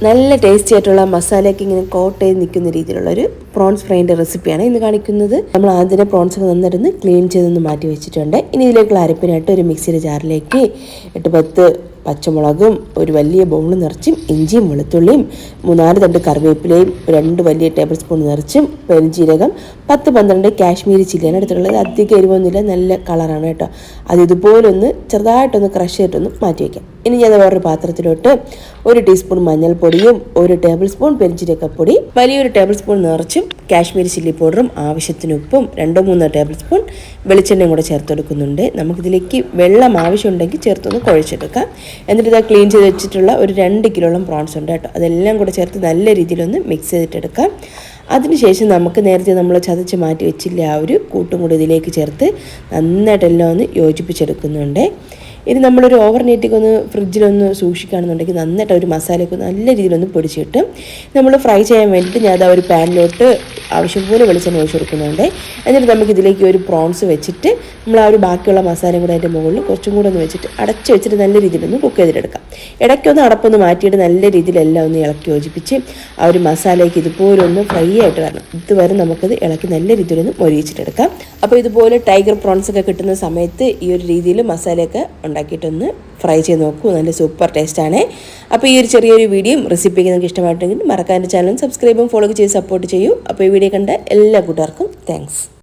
നല്ല ടേസ്റ്റി ആയിട്ടുള്ള മസാലയൊക്കെ ഇങ്ങനെ കോട്ട് ചെയ്ത് നിൽക്കുന്ന രീതിയിലുള്ള ഒരു പ്രോൺസ് ഫ്രൈന്റെ റെസിപ്പിയാണ് ഇന്ന് കാണിക്കുന്നത്. നമ്മൾ ആദ്യം പ്രോൺസ് നന്നിരുന്ന് ക്ലീൻ ചെയ്തൊന്ന് മാറ്റി വെച്ചിട്ടുണ്ട്. ഇനി ഇതിലേക്കുള്ള അരപ്പിനായിട്ട് ഒരു മിക്സിയുടെ ജാറിലേക്ക് എട്ട് പത്ത് പച്ചമുളകും ഒരു വലിയ ബൗൾ നിറച്ചും ഇഞ്ചിയും വെളുത്തുള്ളിയും മൂന്നാൽ തണ്ട് കറിവേപ്പിലയും രണ്ട് വലിയ ടേബിൾ സ്പൂൺ നിറച്ചും പെരുംജീരകം പത്ത് പന്ത്രണ്ട് കാശ്മീരി ചില്ലിയാണ് എടുത്തിട്ടുള്ളത്. അധികം എരിവൊന്നുമില്ല നല്ല കളറാണ് കേട്ടോ. അത് ഇതുപോലൊന്ന് ചെറുതായിട്ടൊന്ന് ക്രഷ് ചെയ്തിട്ടൊന്ന് മാറ്റി വയ്ക്കാം ഇനി ഞാൻ വേറൊരു പാത്രത്തിലോട്ട് ഒരു ടീസ്പൂൺ മഞ്ഞൾപ്പൊടിയും ഒരു ടേബിൾ സ്പൂൺ പെരിഞ്ചീരകപ്പൊടി വലിയൊരു ടേബിൾ സ്പൂൺ നിറച്ചും കാശ്മീരി ചില്ലി പൗഡറും ആവശ്യത്തിന് ഉപ്പും രണ്ടോ മൂന്നോ ടേബിൾ സ്പൂൺ വെളിച്ചെണ്ണയും കൂടെ ചേർത്ത് കൊടുക്കുന്നുണ്ട്. നമുക്കിതിലേക്ക് വെള്ളം ആവശ്യമുണ്ടെങ്കിൽ ചേർത്തൊന്ന് കുഴച്ചെടുക്കാം. എന്നിട്ട് ഇതാ ക്ലീൻ ചെയ്ത് വെച്ചിട്ടുള്ള ഒരു രണ്ട് കിലോളം പ്രോൺസ് ഉണ്ട് കേട്ടോ. അതെല്ലാം കൂടെ ചേർത്ത് നല്ല രീതിയിലൊന്ന് മിക്സ് ചെയ്തിട്ടെടുക്കാം. അതിനുശേഷം നമുക്ക് നേരത്തെ നമ്മൾ ചതച്ച് മാറ്റി വെച്ചില്ല ആ ഒരു കൂട്ടും കൂടി ഇതിലേക്ക് ചേർത്ത് നന്നായിട്ടെല്ലാം ഒന്ന് യോജിപ്പിച്ചെടുക്കുന്നുണ്ട്. ഇനി നമ്മളൊരു ഓവർ നൈറ്റൊക്കെ ഒന്ന് ഫ്രിഡ്ജിലൊന്ന് സൂക്ഷിക്കുകയാണെന്നുണ്ടെങ്കിൽ നന്നായിട്ട് ഒരു മസാലയൊക്കെ നല്ല രീതിയിലൊന്ന് പൊടിച്ച് കിട്ടും നമ്മൾ ഫ്രൈ ചെയ്യാൻ വേണ്ടിയിട്ട് ഞാൻ ഒരു പാനിലോട്ട് ആവശ്യം പോലെ വെളിച്ചെണ്ണ ഒഴിച്ച് കൊടുക്കുന്നുണ്ട്. എന്നിട്ട് നമുക്ക് ഇതിലേക്ക് ഒരു പ്രോൺസ് വെച്ചിട്ട് നമ്മൾ ആ ഒരു ബാക്കിയുള്ള മസാലയും കൂടെ അതിന്റെ മുകളിൽ കുറച്ചും കൂടെ ഒന്ന് വെച്ചിട്ട് അടച്ച് വെച്ചിട്ട് നല്ല രീതിയിലൊന്ന് കുക്ക് ചെയ്തിട്ടെടുക്കാം ഇടയ്ക്കൊന്ന് അടപ്പൊന്ന് മാറ്റിയിട്ട് നല്ല രീതിയിൽ എല്ലാം ഒന്ന് ഇളക്കി യോജിപ്പിച്ച് ആ ഒരു മസാലയ്ക്ക് ഇതുപോലൊന്ന് ഫ്രൈ ആയിട്ട് വരണം. ഇതുവരെ നമുക്കത് ഇളക്കി നല്ല രീതിയിലൊന്ന് മൊരിയിച്ചിട്ടെടുക്കാം. അപ്പോൾ ഇതുപോലെ ടൈഗർ പ്രോൺസ് ഒക്കെ കിട്ടുന്ന സമയത്ത് ഈ ഒരു രീതിയിൽ മസാലയൊക്കെ ഉണ്ടാക്കിയിട്ടൊന്ന് ഫ്രൈ ചെയ്ത് നോക്കൂ. നല്ല സൂപ്പർ ടേസ്റ്റാണ്. അപ്പോൾ ഈ ഒരു ചെറിയൊരു വീഡിയോ റെസിപ്പിക്ക് നിങ്ങൾക്ക് ഇഷ്ടമായിട്ടുണ്ടെങ്കിൽ മറക്കാൻ ചാനൽ സബ്സ്ക്രൈബും ഫോളോ ചെയ്ത് സപ്പോർട്ട് ചെയ്യൂ. അപ്പോൾ ഈ വീഡിയോ കണ്ട എല്ലാ കൂട്ടുകാർക്കും താങ്ക്സ്